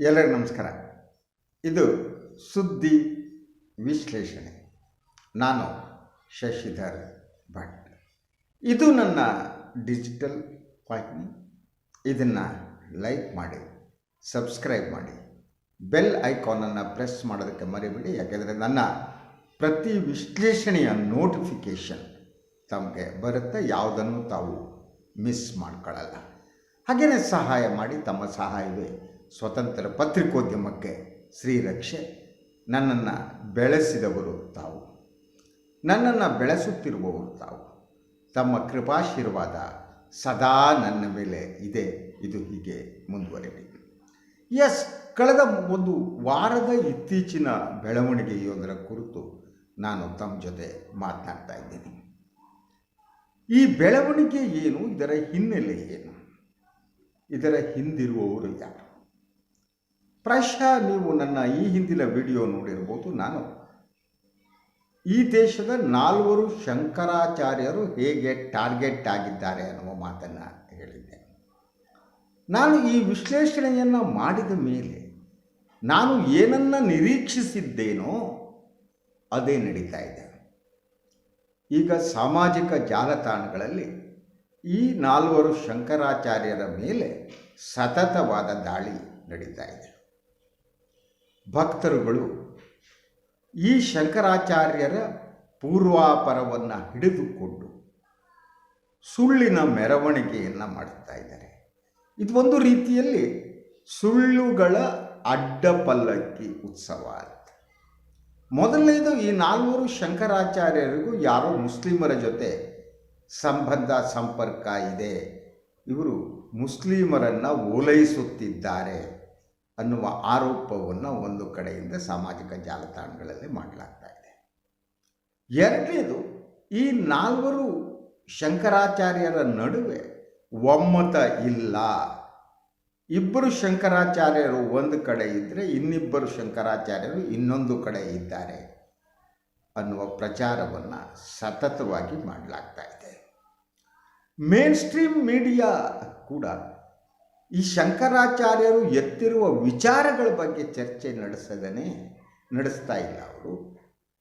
ಎಲ್ಲರಿಗೂ ನಮಸ್ಕಾರ. ಇದು ಸುದ್ದಿ ವಿಶ್ಲೇಷಣೆ. ನಾನು ಶಶಿಧರ್ ಭಟ್. ಇದು ನನ್ನ ಡಿಜಿಟಲ್ ವಾಹಿನಿ ಇದನ್ನು ಲೈಕ್ ಮಾಡಿ ಸಬ್ಸ್ಕ್ರೈಬ್ ಮಾಡಿ. ಬೆಲ್ ಐಕಾನನ್ನು ಪ್ರೆಸ್ ಮಾಡೋದಕ್ಕೆ ಮರಿಬೇಡಿ. ಯಾಕೆಂದರೆ ನನ್ನ ಪ್ರತಿ ವಿಶ್ಲೇಷಣೆಯ ನೋಟಿಫಿಕೇಷನ್ ತಮಗೆ ಬರುತ್ತೆ. ಯಾವುದನ್ನು ತಾವು ಮಿಸ್ ಮಾಡ್ಕೊಳ್ಳಲ್ಲ. ಹಾಗೆಯೇ ಸಹಾಯ ಮಾಡಿ. ತಮ್ಮ ಸಹಾಯವೇ ಸ್ವತಂತ್ರ ಪತ್ರಿಕೋದ್ಯಮಕ್ಕೆ ಶ್ರೀರಕ್ಷೆ ನನ್ನನ್ನು ಬೆಳೆಸಿದವರು ತಾವು. ನನ್ನನ್ನು ಬೆಳೆಸುತ್ತಿರುವವರು ತಾವು. ತಮ್ಮ ಕೃಪಾಶೀರ್ವಾದ ಸದಾ ನನ್ನ ಮೇಲೆ ಇದೆ. ಇದು ಹೀಗೆ ಮುಂದುವರೆಯಲಿ ಎಸ್, ಕಳೆದ ಒಂದು ವಾರದ ಇತ್ತೀಚಿನ ಬೆಳವಣಿಗೆಯೊಂದರ ಕುರಿತು ನಾನು ತಮ್ಮ ಜೊತೆ ಮಾತನಾಡ್ತಾ ಇದ್ದೀನಿ. ಈ ಬೆಳವಣಿಗೆ ಏನು? ಇದರ ಹಿನ್ನೆಲೆ ಏನು? ಇದರ ಹಿಂದಿರುವವರು ಯಾರು? ಪ್ರಾಯಶಃ ನೀವು ನನ್ನ ಈ ಹಿಂದಿನ ವಿಡಿಯೋ ನೋಡಿರ್ಬೋದು ನಾನು. ಈ ದೇಶದ ನಾಲ್ವರು ಶಂಕರಾಚಾರ್ಯರು ಹೇಗೆ ಟಾರ್ಗೆಟ್ ಆಗಿದ್ದಾರೆ ಅನ್ನುವ ಮಾತನ್ನು ಹೇಳಿದ್ದೆ. ನಾನು ಈ ವಿಶ್ಲೇಷಣೆಯನ್ನು ಮಾಡಿದ ಮೇಲೆ ನಾನು ಏನನ್ನ ನಿರೀಕ್ಷಿಸಿದ್ದೇನೋ ಅದೇ ನಡೀತಾ ಇದೆ. ಈಗ ಸಾಮಾಜಿಕ ಜಾಲತಾಣಗಳಲ್ಲಿ ಈ ನಾಲ್ವರು ಶಂಕರಾಚಾರ್ಯರ ಮೇಲೆ ಸತತವಾದ ದಾಳಿ ನಡೀತಾ ಇದೆ. ಭಕ್ತರುಗಳು ಈ ಶಂಕರಾಚಾರ್ಯರ ಪೂರ್ವಾಪರವನ್ನು ಹಿಡಿದುಕೊಂಡು ಸುಳ್ಳಿನ ಮೆರವಣಿಗೆಯನ್ನು ಮಾಡುತ್ತಾ ಇದ್ದಾರೆ. ಇದು ಒಂದು ರೀತಿಯಲ್ಲಿ ಸುಳ್ಳುಗಳ ಅಡ್ಡ ಪಲ್ಲಕ್ಕಿ ಉತ್ಸವ ಅಂತ. ಮೊದಲನೇದು ಈ ನಾಲ್ವರು ಶಂಕರಾಚಾರ್ಯರಿಗೂ ಯಾರೋ ಮುಸ್ಲಿಮರ ಜೊತೆ ಸಂಬಂಧ, ಸಂಪರ್ಕ ಇದೆ. ಇವರು ಮುಸ್ಲಿಮರನ್ನು ಓಲೈಸುತ್ತಿದ್ದಾರೆ. ಅನ್ನುವ ಆರೋಪವನ್ನು ಒಂದು ಕಡೆಯಿಂದ ಸಾಮಾಜಿಕ ಜಾಲತಾಣಗಳಲ್ಲಿ ಮಾಡಲಾಗ್ತಾ ಇದೆ. ಎರಡನೇದು, ಈ ನಾಲ್ವರು ಶಂಕರಾಚಾರ್ಯರ ನಡುವೆ ಒಮ್ಮತ ಇಲ್ಲ. ಇಬ್ಬರು ಶಂಕರಾಚಾರ್ಯರು ಒಂದು ಕಡೆ ಇದ್ದರೆ ಇನ್ನಿಬ್ಬರು ಶಂಕರಾಚಾರ್ಯರು ಇನ್ನೊಂದು ಕಡೆ ಇದ್ದಾರೆ ಅನ್ನುವ ಪ್ರಚಾರವನ್ನು ಸತತವಾಗಿ ಮಾಡಲಾಗ್ತಾ ಇದೆ. ಮೇನ್ ಸ್ಟ್ರೀಮ್ ಮೀಡಿಯಾ ಕೂಡ ಈ ಶಂಕರಾಚಾರ್ಯರು ಎತ್ತಿರುವ ವಿಚಾರಗಳ ಬಗ್ಗೆ ಚರ್ಚೆ ನಡೆಸದೇ ನಡೆಸ್ತಾ ಇಲ್ಲ ಅವರು.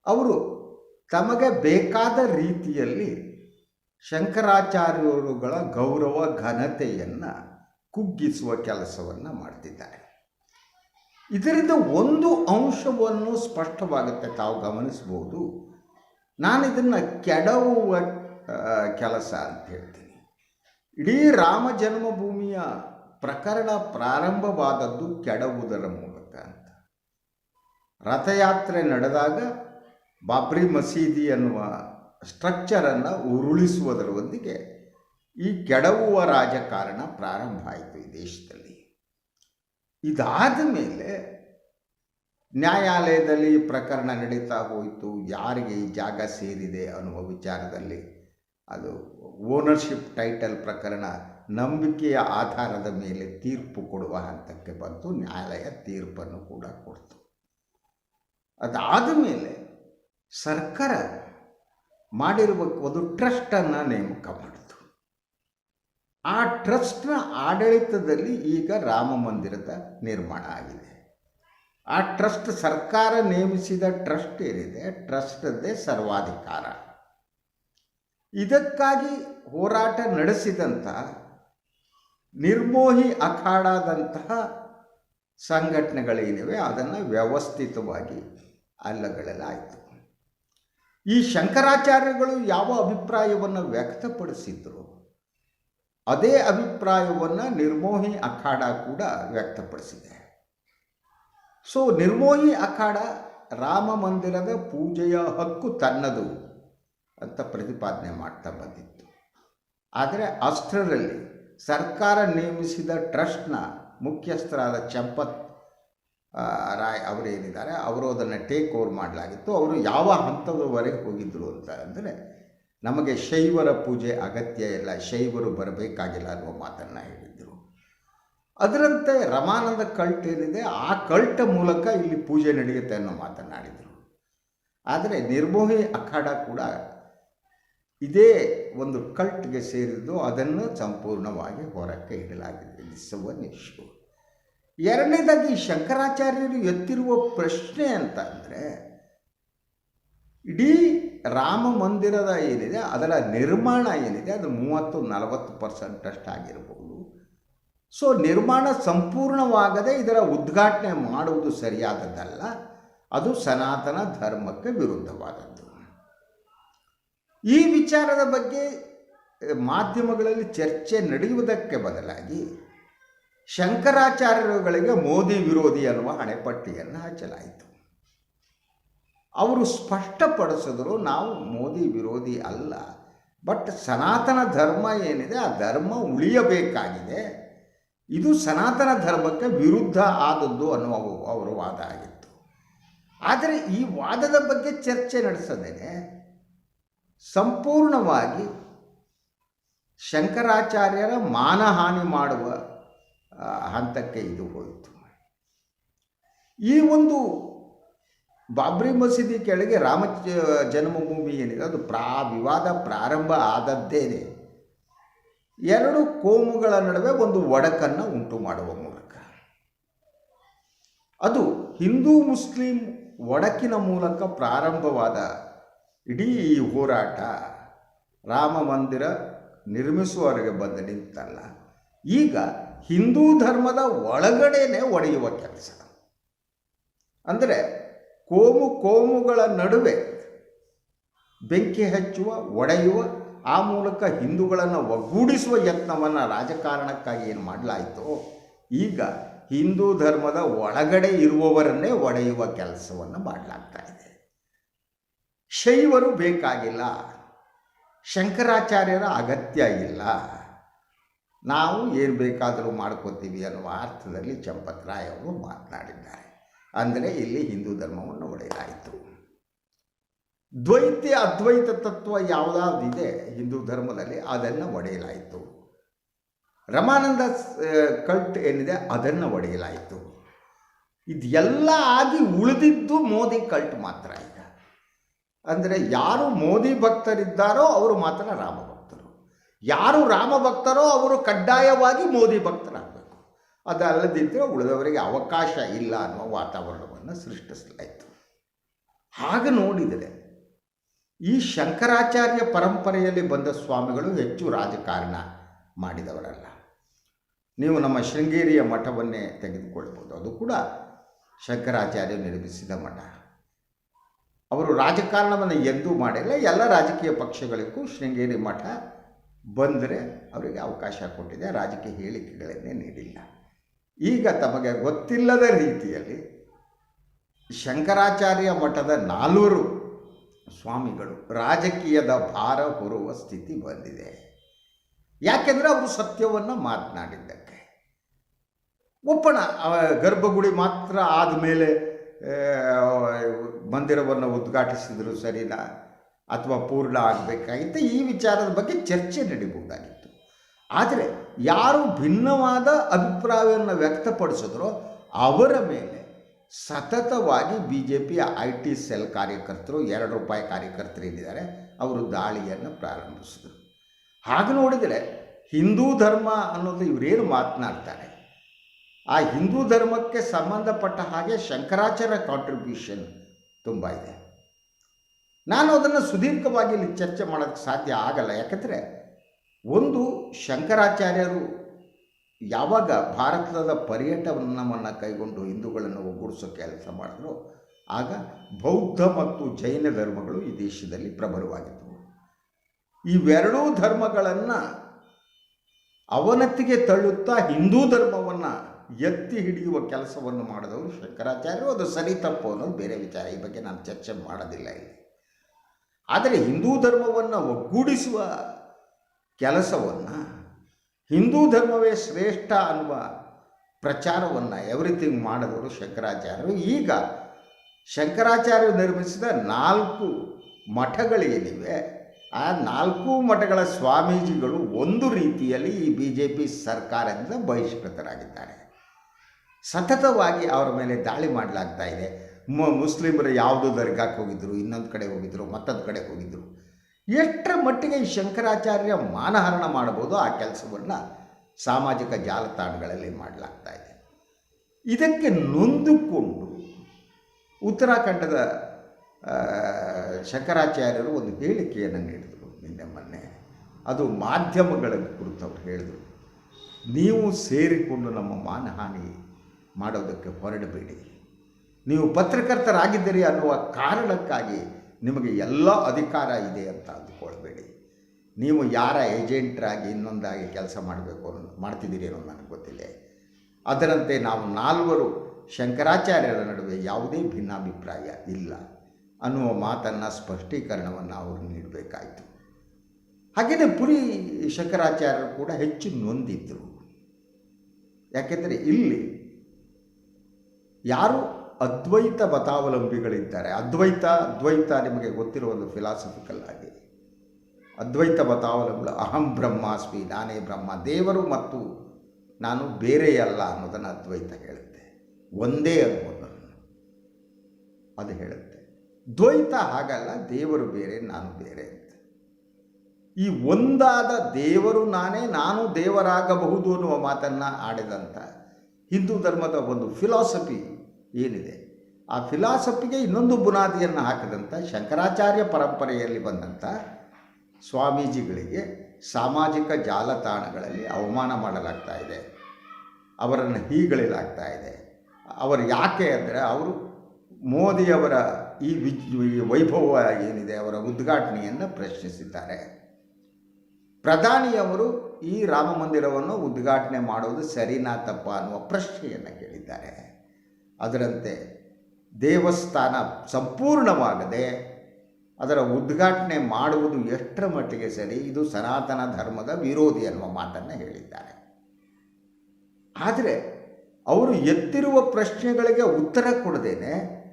ಅವರು ತಮಗೆ ಬೇಕಾದ ರೀತಿಯಲ್ಲಿ ಶಂಕರಾಚಾರ್ಯರುಗಳ ಗೌರವ, ಘನತೆಯನ್ನು ಕುಗ್ಗಿಸುವ ಕೆಲಸವನ್ನು ಮಾಡ್ತಿದ್ದಾರೆ. ಇದರಿಂದ ಒಂದು ಅಂಶವನ್ನು ಸ್ಪಷ್ಟವಾಗುತ್ತೆ ತಾವು ಗಮನಿಸ್ಬೋದು. ನಾನು ಇದನ್ನು ಕೆಡವುವ ಕೆಲಸ ಅಂತ ಹೇಳ್ತೀನಿ. ಇಡೀ ರಾಮ ಜನ್ಮಭೂಮಿಯ ಪ್ರಕರಣ ಪ್ರಾರಂಭವಾದದ್ದು ಕೆಡವುದರ ಮೂಲಕ ಅಂತ. ರಥಯಾತ್ರೆ ನಡೆದಾಗ ಬಾಬ್ರಿ ಮಸೀದಿ ಅನ್ನುವ ಸ್ಟ್ರಕ್ಚರನ್ನು ಉರುಳಿಸುವುದರೊಂದಿಗೆ ಈ ಕೆಡವುವ ರಾಜಕಾರಣ ಪ್ರಾರಂಭ ಆಯಿತು ಈ ದೇಶದಲ್ಲಿ. ಇದಾದ ಮೇಲೆ ನ್ಯಾಯಾಲಯದಲ್ಲಿ ಪ್ರಕರಣ ನಡೀತಾ ಹೋಯಿತು. ಯಾರಿಗೆ ಈ ಜಾಗ ಸೇರಿದೆ ಅನ್ನುವ ವಿಚಾರದಲ್ಲಿ ಅದು ಓನರ್ಶಿಪ್ ಟೈಟಲ್ ಪ್ರಕರಣ ನಂಬಿಕೆಯ ಆಧಾರದ ಮೇಲೆ ತೀರ್ಪು ಕೊಡುವ ಹಂತಕ್ಕೆ ಬಂತು, ನ್ಯಾಯಾಲಯ ತೀರ್ಪನ್ನು ಕೂಡ ಕೊಡ್ತು. ಅದಾದ ಮೇಲೆ ಸರ್ಕಾರ ಮಾಡಿರುವ ಒಂದು ಟ್ರಸ್ಟನ್ನು ನೇಮಕ ಮಾಡಿತು. ಆ ಟ್ರಸ್ಟ್ನ ಆಡಳಿತದಲ್ಲಿ ಈಗ ರಾಮ ಮಂದಿರದ ನಿರ್ಮಾಣ ಆಗಿದೆ. ಆ ಟ್ರಸ್ಟ್ ಸರ್ಕಾರ ನೇಮಿಸಿದ ಟ್ರಸ್ಟ್ ಏನಿದೆ? ಟ್ರಸ್ಟದ್ದೇ ಸರ್ವಾಧಿಕಾರ. ಇದಕ್ಕಾಗಿ ಹೋರಾಟ ನಡೆಸಿದಂಥ ನಿರ್ಮೋಹಿ ಅಖಾಡದಂತಹ ಸಂಘಟನೆಗಳೇನಿವೆ ಅದನ್ನು ವ್ಯವಸ್ಥಿತವಾಗಿ ಅಲ್ಲಗಳಲಾಯಿತು. ಈ ಶಂಕರಾಚಾರ್ಯಗಳು ಯಾವ ಅಭಿಪ್ರಾಯವನ್ನು ವ್ಯಕ್ತಪಡಿಸಿದ್ರು ಅದೇ ಅಭಿಪ್ರಾಯವನ್ನು ನಿರ್ಮೋಹಿ ಅಖಾಡ ಕೂಡ ವ್ಯಕ್ತಪಡಿಸಿದೆ. ಸೊ ನಿರ್ಮೋಹಿ ಅಖಾಡ ರಾಮ ಮಂದಿರದ ಪೂಜೆಯ ಹಕ್ಕು ತನ್ನದು ಅಂತ ಪ್ರತಿಪಾದನೆ ಮಾಡ್ತಾ ಬಂದಿತ್ತು. ಆದರೆ ಅಷ್ಟರಲ್ಲಿ ಸರ್ಕಾರ ನೇಮಿಸಿದ ಟ್ರಸ್ಟ್ನ ಮುಖ್ಯಸ್ಥರಾದ ಚಂಪತ್ ರಾಯ್ ಅವರೇನಿದ್ದಾರೆ ಅವರು ಅದನ್ನು ಟೇಕ್ ಓವರ್ ಮಾಡಲಾಗಿತ್ತು. ಅವರು ಯಾವ ಹಂತದವರೆಗೆ ಹೋಗಿದ್ದರು ಅಂತ ಅಂದರೆ, ನಮಗೆ ಶೈವರ ಪೂಜೆ ಅಗತ್ಯ ಇಲ್ಲ, ಶೈವರು ಬರಬೇಕಾಗಿಲ್ಲ ಅನ್ನುವ ಮಾತನ್ನು ಹೇಳಿದರು. ಅದರಂತೆ ರಮಾನಂದ ಕಲ್ಟ್ ಏನಿದೆ, ಆ ಕಲ್ಟ ಮೂಲಕ ಇಲ್ಲಿ ಪೂಜೆ ನಡೆಯುತ್ತೆ ಅನ್ನೋ ಮಾತನಾಡಿದರು ಆದರೆ ನಿರ್ಮೋಹಿ ಅಖಾಡ ಕೂಡ ಇದೇ ಒಂದು ಕಲ್ಟ್ಗೆ ಸೇರಿದ್ದು ಅದನ್ನು ಸಂಪೂರ್ಣವಾಗಿ ಹೊರಕ್ಕೆ ಇಡಲಾಗಿದೆ. ದಿಸ್ ಒನ್ ಇಶ್ಯೂ ಎರಡನೇದಾಗಿ ಶಂಕರಾಚಾರ್ಯರು ಎತ್ತಿರುವ ಪ್ರಶ್ನೆ ಅಂತ ಅಂದರೆ ಇಡೀ ರಾಮ ಮಂದಿರದ ಏನಿದೆ, ಅದರ ನಿರ್ಮಾಣ ಏನಿದೆ, ಅದು ಮೂವತ್ತು, ನಲವತ್ತು ಪರ್ಸೆಂಟ್ ಅಷ್ಟಾಗಿರ್ಬೋದು ಸೊ ನಿರ್ಮಾಣ ಸಂಪೂರ್ಣವಾಗದೆ ಇದರ ಉದ್ಘಾಟನೆ ಮಾಡುವುದು ಸರಿಯಾದದ್ದಲ್ಲ. ಅದು ಸನಾತನ ಧರ್ಮಕ್ಕೆ ವಿರುದ್ಧವಾದದ್ದು. ಈ ವಿಚಾರದ ಬಗ್ಗೆ ಮಾಧ್ಯಮಗಳಲ್ಲಿ ಚರ್ಚೆ ನಡೆಯುವುದಕ್ಕೆ ಬದಲಾಗಿ ಶಂಕರಾಚಾರ್ಯರುಗಳಿಗೆ ಮೋದಿ ವಿರೋಧಿ ಅನ್ನುವ ಹಣೆಪಟ್ಟಿಯನ್ನು ಹಚ್ಚಲಾಯಿತು. ಅವರು ಸ್ಪಷ್ಟಪಡಿಸಿದ್ರು, ನಾವು ಮೋದಿ ವಿರೋಧಿ ಅಲ್ಲ, ಬಟ್ ಸನಾತನ ಧರ್ಮ ಏನಿದೆ, ಆ ಧರ್ಮ ಉಳಿಯಬೇಕಾಗಿದೆ. ಇದು ಸನಾತನ ಧರ್ಮಕ್ಕೆ ವಿರುದ್ಧ ಆದದ್ದು ಅನ್ನುವ ಅವರ ವಾದ ಆಗಿತ್ತು. ಆದರೆ ಈ ವಾದದ ಬಗ್ಗೆ ಚರ್ಚೆ ನಡೆಸದೇನೆ ಸಂಪೂರ್ಣವಾಗಿ ಶಂಕರಾಚಾರ್ಯರ ಮಾನಹಾನಿ ಮಾಡುವ ಹಂತಕ್ಕೆ ಇದು ಹೋಯಿತು. ಈ ಒಂದು ಬಾಬ್ರಿ ಮಸೀದಿ ಕೆಳಗೆ ರಾಮ ಜನ್ಮಭೂಮಿ ಏನಿದೆ, ಅದು ಪ್ರಾ, ವಿವಾದ ಪ್ರಾರಂಭ ಆದದ್ದೇನೆ. ಎರಡು ಕೋಮುಗಳ ನಡುವೆ ಒಂದು ಒಡಕನ್ನು ಉಂಟು ಮಾಡುವ ಮೂಲಕ. ಅದು ಹಿಂದೂ ಮುಸ್ಲಿಂ ಒಡಕಿನ ಮೂಲಕ ಪ್ರಾರಂಭವಾದ ಇಡೀ ಈ ಹೋರಾಟ ರಾಮ ಮಂದಿರ ನಿರ್ಮಿಸುವವರೆಗೆ ಬಂದು ನಿಂತಲ್ಲ. ಈಗ ಹಿಂದೂ ಧರ್ಮದ ಒಳಗಡೆನೆ ಒಡೆಯುವ ಕೆಲಸ. ಅಂದರೆ ಕೋಮು ಕೋಮುಗಳ ನಡುವೆ ಬೆಂಕಿ ಹಚ್ಚುವ, ಒಡೆಯುವ, ಆ ಮೂಲಕ ಹಿಂದೂಗಳನ್ನು ಒಗ್ಗೂಡಿಸುವ ಯತ್ನವನ್ನು ರಾಜಕಾರಣಕ್ಕಾಗಿ ಏನು ಮಾಡಲಾಯಿತೋ? ಈಗ ಹಿಂದೂ ಧರ್ಮದ ಒಳಗಡೆ ಇರುವವರನ್ನೇ ಒಡೆಯುವ ಕೆಲಸವನ್ನು ಮಾಡಲಾಗ್ತಾ ಇದೆ. ಶೈವರು ಬೇಕಾಗಿಲ್ಲ. ಶಂಕರಾಚಾರ್ಯರ ಅಗತ್ಯ ಇಲ್ಲ. ನಾವು ಏನು ಬೇಕಾದರೂ ಮಾಡ್ಕೋತೀವಿ ಅನ್ನುವ ಅರ್ಥದಲ್ಲಿ ಚಂಪತ್ರಾಯ್ ಅವರು ಮಾತನಾಡಿದ್ದಾರೆ. ಅಂದರೆ ಇಲ್ಲಿ ಹಿಂದೂ ಧರ್ಮವನ್ನು ಒಡೆಯಲಾಯಿತು. ದ್ವೈತ ಅದ್ವೈತ ತತ್ವ ಯಾವುದಾದಿದೆ ಹಿಂದೂ ಧರ್ಮದಲ್ಲಿ ಅದನ್ನು ಒಡೆಯಲಾಯಿತು. ರಮಾನಂದ ಕಲ್ಟ್ ಏನಿದೆ ಅದನ್ನು ಒಡೆಯಲಾಯಿತು. ಇದೆಲ್ಲ ಆಗಿ ಉಳಿದಿದ್ದು ಮೋದಿ ಕಲ್ಟ್ ಮಾತ್ರ ಅಂದರೆ ಯಾರು ಮೋದಿ ಭಕ್ತರಿದ್ದಾರೋ ಅವರು ಮಾತ್ರ ರಾಮ ಭಕ್ತರು ಯಾರು ರಾಮ ಭಕ್ತರೋ ಅವರು ಕಡ್ಡಾಯವಾಗಿ ಮೋದಿ ಭಕ್ತರಾಗಬೇಕು. ಅದಲ್ಲದಿದ್ದರೆ ಉಳಿದವರಿಗೆ ಅವಕಾಶ ಇಲ್ಲ ಅನ್ನುವ ವಾತಾವರಣವನ್ನು ಸೃಷ್ಟಿಸಲಾಯಿತು. ಹಾಗೆ ನೋಡಿದರೆ ಈ ಶಂಕರಾಚಾರ್ಯ ಪರಂಪರೆಯಲ್ಲಿ ಬಂದ ಸ್ವಾಮಿಗಳು ಹೆಚ್ಚು ರಾಜಕಾರಣ ಮಾಡಿದವರಲ್ಲ. ನೀವು ನಮ್ಮ ಶೃಂಗೇರಿಯ ಮಠವನ್ನೇ ತೆಗೆದುಕೊಳ್ಬೋದು. ಅದು ಕೂಡ ಶಂಕರಾಚಾರ್ಯ ನಿರ್ಮಿಸಿದ ಮಠ. ಅವರು ರಾಜಕಾರಣವನ್ನು ಎಂದೂ ಮಾಡಿಲ್ಲ. ಎಲ್ಲ ರಾಜಕೀಯ ಪಕ್ಷಗಳಿಗೂ ಶೃಂಗೇರಿ ಮಠ ಬಂದರೆ ಅವರಿಗೆ ಅವಕಾಶ ಕೊಟ್ಟಿದೆ. ರಾಜಕೀಯ ಹೇಳಿಕೆಗಳನ್ನೇ ನೀಡಿಲ್ಲ. ಈಗ ತಮಗೆ ಗೊತ್ತಿಲ್ಲದ ರೀತಿಯಲ್ಲಿ ಶಂಕರಾಚಾರ್ಯ ಮಠದ ನಾಲ್ವರು ಸ್ವಾಮಿಗಳು ರಾಜಕೀಯದ ಭಾರ ಹೊರುವ ಸ್ಥಿತಿ ಬಂದಿದೆ. ಯಾಕೆಂದರೆ ಅವರು ಸತ್ಯವನ್ನು ಮಾತನಾಡಿದ್ದಕ್ಕೆ. ಒಪ್ಪಣ ಗರ್ಭಗುಡಿ ಮಾತ್ರ ಆದಮೇಲೆ ಮಂದಿರವನ್ನು ಉದ್ಘಾಟಿಸಿದ್ರು ಸರಿನಾ ಅಥವಾ ಪೂರ್ಣ ಆಗಬೇಕಾಗಿತ್ತು ಈ ವಿಚಾರದ ಬಗ್ಗೆ ಚರ್ಚೆ ನಡೀಬಹುದಾಗಿತ್ತು. ಆದರೆ ಯಾರು ಭಿನ್ನವಾದ ಅಭಿಪ್ರಾಯವನ್ನು ವ್ಯಕ್ತಪಡಿಸಿದ್ರೋ ಅವರ ಮೇಲೆ ಸತತವಾಗಿ ಬಿ ಜೆ ಪಿಯ ಐ ಟಿ ಸೆಲ್ ಕಾರ್ಯಕರ್ತರು, ಎರಡು ರೂಪಾಯಿ ಕಾರ್ಯಕರ್ತರು ಏನಿದ್ದಾರೆ, ಅವರು ದಾಳಿಯನ್ನು ಪ್ರಾರಂಭಿಸಿದರು. ಹಾಗೆ ನೋಡಿದರೆ ಹಿಂದೂ ಧರ್ಮ ಅನ್ನೋದು ಇವರೇನು ಮಾತನಾಡ್ತಾರೆ? ಆ ಹಿಂದೂ ಧರ್ಮಕ್ಕೆ ಸಂಬಂಧಪಟ್ಟ ಹಾಗೆ ಶಂಕರಾಚಾರ್ಯ ಕಾಂಟ್ರಿಬ್ಯೂಷನ್ ತುಂಬ ಇದೆ. ನಾನು ಅದನ್ನು ಸುದೀರ್ಘವಾಗಿ ಇಲ್ಲಿ ಚರ್ಚೆ ಮಾಡೋಕ್ಕೆ ಸಾಧ್ಯ ಆಗಲ್ಲ. ಯಾಕಂದರೆ ಒಂದು, ಶಂಕರಾಚಾರ್ಯರು ಯಾವಾಗ ಭಾರತದ ಪರ್ಯಟನವನ್ನು ಕೈಗೊಂಡು ಹಿಂದೂಗಳನ್ನು ಒಗ್ಗೂಡಿಸೋ ಕೆಲಸ ಮಾಡಿದ್ರು, ಆಗ ಬೌದ್ಧ ಮತ್ತು ಜೈನ ಧರ್ಮಗಳು ಈ ದೇಶದಲ್ಲಿ ಪ್ರಬಲವಾಗಿದ್ದವು. ಇವೆರಡೂ ಧರ್ಮಗಳನ್ನು ಅವನತಿಗೆ ತಳ್ಳುತ್ತಾ ಹಿಂದೂ ಧರ್ಮವನ್ನು ಎತ್ತಿ ಹಿಡಿಯುವ ಕೆಲಸವನ್ನು ಮಾಡಿದವರು ಶಂಕರಾಚಾರ್ಯರು. ಅದು ಸರಿ ತಪ್ಪು ಅನ್ನೋದು ಬೇರೆ ವಿಚಾರ. ಈ ಬಗ್ಗೆ ನಾನು ಚರ್ಚೆ ಮಾಡೋದಿಲ್ಲ ಇಲ್ಲಿ. ಆದರೆ ಹಿಂದೂ ಧರ್ಮವನ್ನು ಒಗ್ಗೂಡಿಸುವ ಕೆಲಸವನ್ನು, ಹಿಂದೂ ಧರ್ಮವೇ ಶ್ರೇಷ್ಠ ಅನ್ನುವ ಪ್ರಚಾರವನ್ನು ಎವ್ರಿಥಿಂಗ್ ಮಾಡಿದವರು ಶಂಕರಾಚಾರ್ಯರು. ಈಗ ಶಂಕರಾಚಾರ್ಯರು ನಿರ್ಮಿಸಿದ ನಾಲ್ಕು ಮಠಗಳೇನಿವೆ, ಆ ನಾಲ್ಕು ಮಠಗಳ ಸ್ವಾಮೀಜಿಗಳು ಒಂದು ರೀತಿಯಲ್ಲಿ ಈ ಬಿ ಜೆ ಪಿ ಸರ್ಕಾರದಿಂದ ಬಹಿಷ್ಕೃತರಾಗಿದ್ದಾರೆ. ಸತತವಾಗಿ ಅವರ ಮೇಲೆ ದಾಳಿ ಮಾಡಲಾಗ್ತಾ ಇದೆ. ಮುಸ್ಲಿಮರು ಯಾವುದೋ ದರ್ಗಾಕ್ಕೆ ಹೋಗಿದ್ದರು ಇನ್ನೊಂದು ಕಡೆ ಹೋಗಿದ್ದರು ಮತ್ತೊಂದು ಕಡೆ ಹೋಗಿದ್ದರು ಎಷ್ಟರ ಮಟ್ಟಿಗೆ ಈ ಶಂಕರಾಚಾರ್ಯ ಮಾನಹರಣ ಮಾಡಬಹುದು, ಆ ಕೆಲಸವನ್ನು ಸಾಮಾಜಿಕ ಜಾಲತಾಣಗಳಲ್ಲಿ ಮಾಡಲಾಗ್ತಾ ಇದೆ. ಇದಕ್ಕೆ ನೊಂದುಕೊಂಡು ಉತ್ತರಾಖಂಡದ ಶಂಕರಾಚಾರ್ಯರು ಒಂದು ಹೇಳಿಕೆಯನ್ನು ನೀಡಿದರು ನಿನ್ನೆ ಮೊನ್ನೆ. ಅದು ಮಾಧ್ಯಮಗಳ ಕುರಿತು ಅವರು ಹೇಳಿದರು. ನೀವು ಸೇರಿಕೊಂಡು ನಮ್ಮ ಮಾನಹಾನಿ ಮಾಡೋದಕ್ಕೆ ಹೊರಡಬೇಡಿ. ನೀವು ಪತ್ರಕರ್ತರಾಗಿದ್ದೀರಿ ಅನ್ನುವ ಕಾರಣಕ್ಕಾಗಿ ನಿಮಗೆ ಎಲ್ಲ ಅಧಿಕಾರ ಇದೆ ಅಂತ ಅಂದುಕೊಳ್ಬೇಡಿ. ನೀವು ಯಾರ ಏಜೆಂಟ್ರಾಗಿ ಇನ್ನೊಂದಾಗಿ ಕೆಲಸ ಮಾಡಬೇಕು ಅನ್ನೋ ಮಾಡ್ತಿದ್ದೀರಿ ಅನ್ನೋದು ನನಗೆ ಗೊತ್ತಿಲ್ಲ ಅದರಂತೆ ನಾವು ನಾಲ್ವರು ಶಂಕರಾಚಾರ್ಯರ ನಡುವೆ ಯಾವುದೇ ಭಿನ್ನಾಭಿಪ್ರಾಯ ಇಲ್ಲ ಅನ್ನುವ ಮಾತನ್ನು ಸ್ಪಷ್ಟೀಕರಣವನ್ನು ಅವರು ನೀಡಬೇಕಾಯಿತು. ಹಾಗೆಯೇ ಪುರಿ ಶಂಕರಾಚಾರ್ಯರು ಕೂಡ ಹೆಚ್ಚು ನೊಂದಿದ್ದರು ಯಾಕೆಂದರೆ ಇಲ್ಲಿ ಯಾರು ಅದ್ವೈತ ಮತಾವಲಂಬಿಗಳಿದ್ದಾರೆ? ಅದ್ವೈತ ಅದ್ವೈತ ನಿಮಗೆ ಗೊತ್ತಿರುವ ಒಂದು ಫಿಲಾಸಫಿಕಲ್ ಆಗಿ. ಅದ್ವೈತ ಮತಾವಲಂಬಿ, ಅಹಂ ಬ್ರಹ್ಮಾಸ್ಮಿ, ನಾನೇ ಬ್ರಹ್ಮ, ದೇವರು ಮತ್ತು ನಾನು ಬೇರೆಯಲ್ಲ ಅನ್ನೋದನ್ನು ಅದ್ವೈತ ಹೇಳುತ್ತೆ. ಒಂದೇ ಅನ್ನೋದನ್ನು ಅದು ಹೇಳುತ್ತೆ. ದ್ವೈತ ಹಾಗಲ್ಲ, ದೇವರು ಬೇರೆ, ನಾನು ಬೇರೆ ಅಂತ. ಈ ಒಂದಾದ ದೇವರು ನಾನೇ, ನಾನು ದೇವರಾಗಬಹುದು ಅನ್ನುವ ಮಾತನ್ನು ಆಡಿದಂಥ ಹಿಂದೂ ಧರ್ಮದ ಒಂದು ಫಿಲಾಸಫಿ ಏನಿದೆ? ಆ ಫಿಲಾಸಫಿಗೆ ಇನ್ನೊಂದು ಬುನಾದಿಯನ್ನು ಹಾಕಿದಂಥ ಶಂಕರಾಚಾರ್ಯ ಪರಂಪರೆಯಲ್ಲಿ ಬಂದಂಥ ಸ್ವಾಮೀಜಿಗಳಿಗೆ ಸಾಮಾಜಿಕ ಜಾಲತಾಣಗಳಲ್ಲಿ ಅವಮಾನ ಮಾಡಲಾಗ್ತಾ ಇದೆ. ಅವರನ್ನು ಹೀಗಳಿಲಾಗ್ತಾ ಇದೆ. ಅವರು ಯಾಕೆ ಅಂದರೆ ಅವರು ಮೋದಿಯವರ ಈ ವಿಜ್ ವೈಭವ ಏನಿದೆ, ಅವರ ಉದ್ಘಾಟನೆಯನ್ನು ಪ್ರಶ್ನಿಸಿದ್ದಾರೆ. ಪ್ರಧಾನಿಯವರು ಈ ರಾಮ ಮಂದಿರವನ್ನು ಉದ್ಘಾಟನೆ ಮಾಡೋದು ಸರಿನಾ ತಪ್ಪ ಅನ್ನುವ ಪ್ರಶ್ನೆಯನ್ನು ಕೇಳಿದ್ದಾರೆ. ಅದರಂತೆ ದೇವಸ್ಥಾನ ಸಂಪೂರ್ಣವಾಗದೆ ಅದರ ಉದ್ಘಾಟನೆ ಮಾಡುವುದು ಎಷ್ಟರ ಮಟ್ಟಿಗೆ ಸರಿ? ಇದು ಸನಾತನ ಧರ್ಮದ ವಿರೋಧಿ ಅನ್ನುವ ಮಾತನ್ನು ಹೇಳಿದ್ದಾರೆ. ಆದರೆ ಅವರು ಎತ್ತಿರುವ ಪ್ರಶ್ನೆಗಳಿಗೆ ಉತ್ತರ ಕೊಡದೇನೆ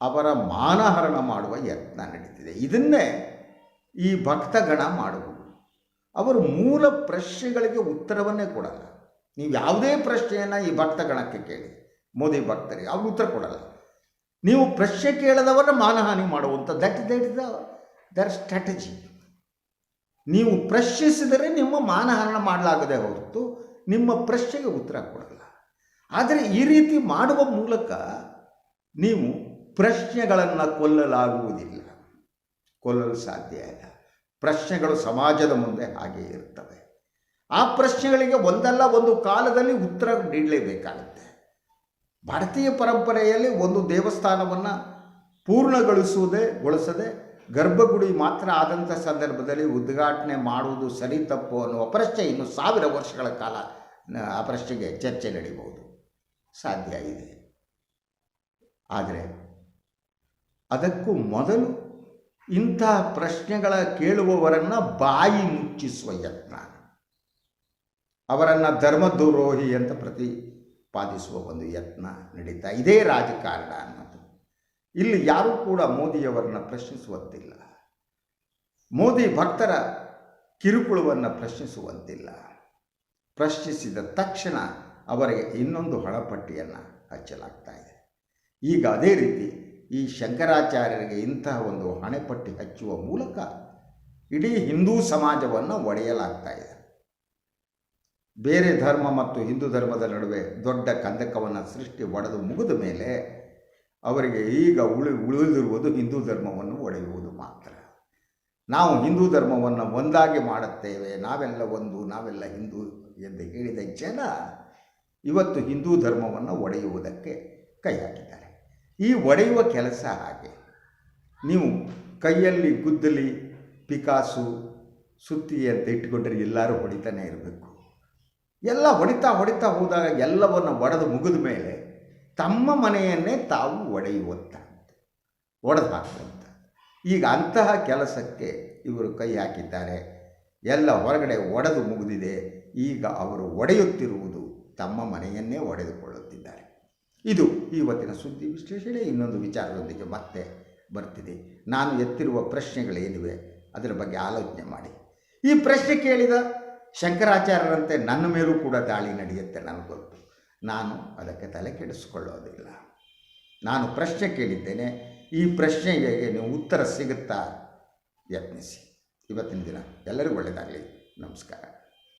ಅವರ ಮಾನಹರಣ ಮಾಡುವ ಯತ್ನ ನಡೀತಿದೆ. ಇದನ್ನೇ ಈ ಭಕ್ತಗಣ ಮಾಡುವುದು. ಅವರು ಮೂಲ ಪ್ರಶ್ನೆಗಳಿಗೆ ಉತ್ತರವನ್ನೇ ಕೊಡಲ್ಲ. ನೀವು ಯಾವುದೇ ಪ್ರಶ್ನೆಯನ್ನು ಈ ಭಕ್ತಗಣಕ್ಕೆ ಕೇಳಿ. ಮೋದಿ ಭಕ್ತರಿಗೆ ಅವ್ರು ಉತ್ತರ ಕೊಡಲ್ಲ. ನೀವು ಪ್ರಶ್ನೆ ಕೇಳದವರ ಮಾನಹಾನಿ ಮಾಡುವಂಥ that that is their strategy ನೀವು ಪ್ರಶ್ನಿಸಿದರೆ ನಿಮ್ಮ ಮಾನಹಾನ ಮಾಡಲಾಗದೆ ಹೊರತು ನಿಮ್ಮ ಪ್ರಶ್ನೆಗೆ ಉತ್ತರ ಕೊಡಲ್ಲ. ಆದರೆ ಈ ರೀತಿ ಮಾಡುವ ಮೂಲಕ ನೀವು ಪ್ರಶ್ನೆಗಳನ್ನು ಕೊಲ್ಲಲಾಗುವುದಿಲ್ಲ. ಕೊಲ್ಲಲು ಸಾಧ್ಯ ಇಲ್ಲ. ಪ್ರಶ್ನೆಗಳು ಸಮಾಜದ ಮುಂದೆ ಹಾಗೆ ಇರ್ತವೆ. ಆ ಪ್ರಶ್ನೆಗಳಿಗೆ ಒಂದಲ್ಲ, ಒಂದು ಕಾಲದಲ್ಲಿ ಉತ್ತರ ನೀಡಲೇಬೇಕಾಗುತ್ತೆ. ಭಾರತೀಯ ಪರಂಪರೆಯಲ್ಲಿ ಒಂದು ದೇವಸ್ಥಾನವನ್ನು ಪೂರ್ಣಗೊಳಿಸುವುದೇ, ಗೊಳಿಸದೆ ಗರ್ಭಗುಡಿ ಮಾತ್ರ ಆದಂಥ ಸಂದರ್ಭದಲ್ಲಿ ಉದ್ಘಾಟನೆ ಮಾಡುವುದು ಸರಿ ತಪ್ಪು ಅನ್ನುವ ಪ್ರಶ್ನೆ ಇನ್ನು ಸಾವಿರ ವರ್ಷಗಳ ಕಾಲ ಆ ಪ್ರಶ್ನೆಗೆ ಚರ್ಚೆ ನಡೀಬಹುದು. ಸಾಧ್ಯ ಇದೆ. ಆದರೆ ಅದಕ್ಕೂ ಮೊದಲು ಇಂತಹ ಪ್ರಶ್ನೆಗಳ ಕೇಳುವವರನ್ನು ಬಾಯಿ ಮುಚ್ಚಿಸುವ ಯತ್ನ. ಅವರನ್ನು ಧರ್ಮದ್ರೋಹಿ ಅಂತ ಪ್ರತಿಪಾದಿಸುವ ಒಂದು ಯತ್ನ ನಡೀತಾ ಇದೇ, ರಾಜಕಾರಣ ಅನ್ನೋದು. ಇಲ್ಲಿ ಯಾರೂ ಕೂಡ ಮೋದಿಯವರನ್ನು ಪ್ರಶ್ನಿಸುವಂತಿಲ್ಲ. ಮೋದಿ ಭಕ್ತರ ಕಿರುಕುಳವನ್ನು ಪ್ರಶ್ನಿಸುವಂತಿಲ್ಲ. ಪ್ರಶ್ನಿಸಿದ ತಕ್ಷಣ ಅವರಿಗೆ ಇನ್ನೊಂದು ಹಣಪಟ್ಟಿಯನ್ನು ಹಚ್ಚಲಾಗ್ತಾ ಇದೆ. ಈಗ ಅದೇ ರೀತಿ ಈ ಶಂಕರಾಚಾರ್ಯರಿಗೆ ಇಂತಹ ಒಂದು ಹಣೆಪಟ್ಟಿ ಹಚ್ಚುವ ಮೂಲಕ ಇಡೀ ಹಿಂದೂ ಸಮಾಜವನ್ನು ಒಡೆಯಲಾಗ್ತಾ ಇದೆ. ಬೇರೆ ಧರ್ಮ ಮತ್ತು ಹಿಂದೂ ಧರ್ಮದ ನಡುವೆ ದೊಡ್ಡ ಕಂದಕವನ್ನು ಸೃಷ್ಟಿ ಒಡೆದು ಮುಗಿದ ಮೇಲೆ ಅವರಿಗೆ ಈಗ ಉಳಿ ಉಳಿದಿರುವುದು ಹಿಂದೂ ಧರ್ಮವನ್ನು ಒಡೆಯುವುದು ಮಾತ್ರ. ನಾವು ಹಿಂದೂ ಧರ್ಮವನ್ನು ಒಂದಾಗಿ ಮಾಡುತ್ತೇವೆ, ನಾವೆಲ್ಲ ಒಂದು, ನಾವೆಲ್ಲ ಹಿಂದೂ ಎಂದು ಹೇಳಿದ ಜನ ಇವತ್ತು ಹಿಂದೂ ಧರ್ಮವನ್ನು ಒಡೆಯುವುದಕ್ಕೆ ಕೈ ಹಾಕಿದ್ದಾರೆ. ಈ ಒಡೆಯುವ ಕೆಲಸ ಹಾಗೆ. ನೀವು ಕೈಯಲ್ಲಿ ಗುದ್ದಲಿ, ಪಿಕಾಸು ಸುತ್ತಿ ಅಂತ ಇಟ್ಟುಕೊಂಡ್ರೆ ಎಲ್ಲರೂ ಹೊಡಿತಾನೆ ಇರಬೇಕು. ಎಲ್ಲ ಹೊಡಿತಾ ಹೊಡಿತಾ ಹೋದಾಗ ಎಲ್ಲವನ್ನು ಒಡೆದು ಮುಗಿದ ಮೇಲೆ ತಮ್ಮ ಮನೆಯನ್ನೇ ತಾವು ಒಡೆಯುವಂತ ಒಡೆದು ಹಾಕುವಂತ ಈಗ ಅಂತಹ ಕೆಲಸಕ್ಕೆ ಇವರು ಕೈ ಹಾಕಿದ್ದಾರೆ. ಎಲ್ಲ ಹೊರಗಡೆ ಒಡೆದು ಮುಗಿದಿದೆ. ಈಗ ಅವರು ಒಡೆಯುತ್ತಿರುವುದು ತಮ್ಮ ಮನೆಯನ್ನೇ ಒಡೆದುಕೊಳ್ಳುತ್ತಿದ್ದಾರೆ. ಇದು ಇವತ್ತಿನ ಸುದ್ದಿ ವಿಶ್ಲೇಷಣೆ. ಇನ್ನೊಂದು ವಿಚಾರದೊಂದಿಗೆ ಮತ್ತೆ ಬರ್ತಿದೆ. ನಾನು ಎತ್ತಿರುವ ಪ್ರಶ್ನೆಗಳೇನಿವೆ? ಅದರ ಬಗ್ಗೆ ಆಲೋಚನೆ ಮಾಡಿ. ಈ ಪ್ರಶ್ನೆ ಕೇಳಿದ ಶಂಕರಾಚಾರ್ಯರಂತೆ ನನ್ನ ಮೇಲೂ ಕೂಡ ದಾಳಿ ನಡೆಯುತ್ತೆ ನನಗೆ ಗೊತ್ತು. ನಾನು ಅದಕ್ಕೆ ತಲೆ ಕೆಡಿಸಿಕೊಳ್ಳೋದಿಲ್ಲ. ನಾನು ಪ್ರಶ್ನೆ ಕೇಳಿದ್ದೇನೆ, ಈ ಪ್ರಶ್ನೆಗೆ ನೀವು ಉತ್ತರ ಸಿಗುತ್ತಾ? ಯತ್ನಿಸಿ. ಇವತ್ತಿನ ದಿನ ಎಲ್ಲರಿಗೂ ಒಳ್ಳೆಯದಾಗಲಿ. ನಮಸ್ಕಾರ.